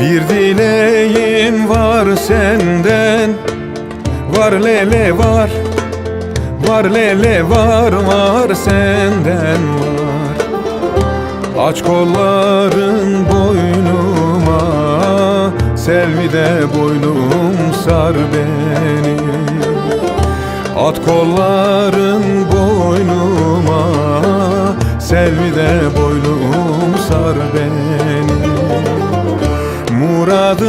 Bir dileğim var senden Var lele var Var lele var var senden var. Aç kolların boynuma Selvide boynum sar beni. At kolların boynuma Selvide boynum sar beni. Muradım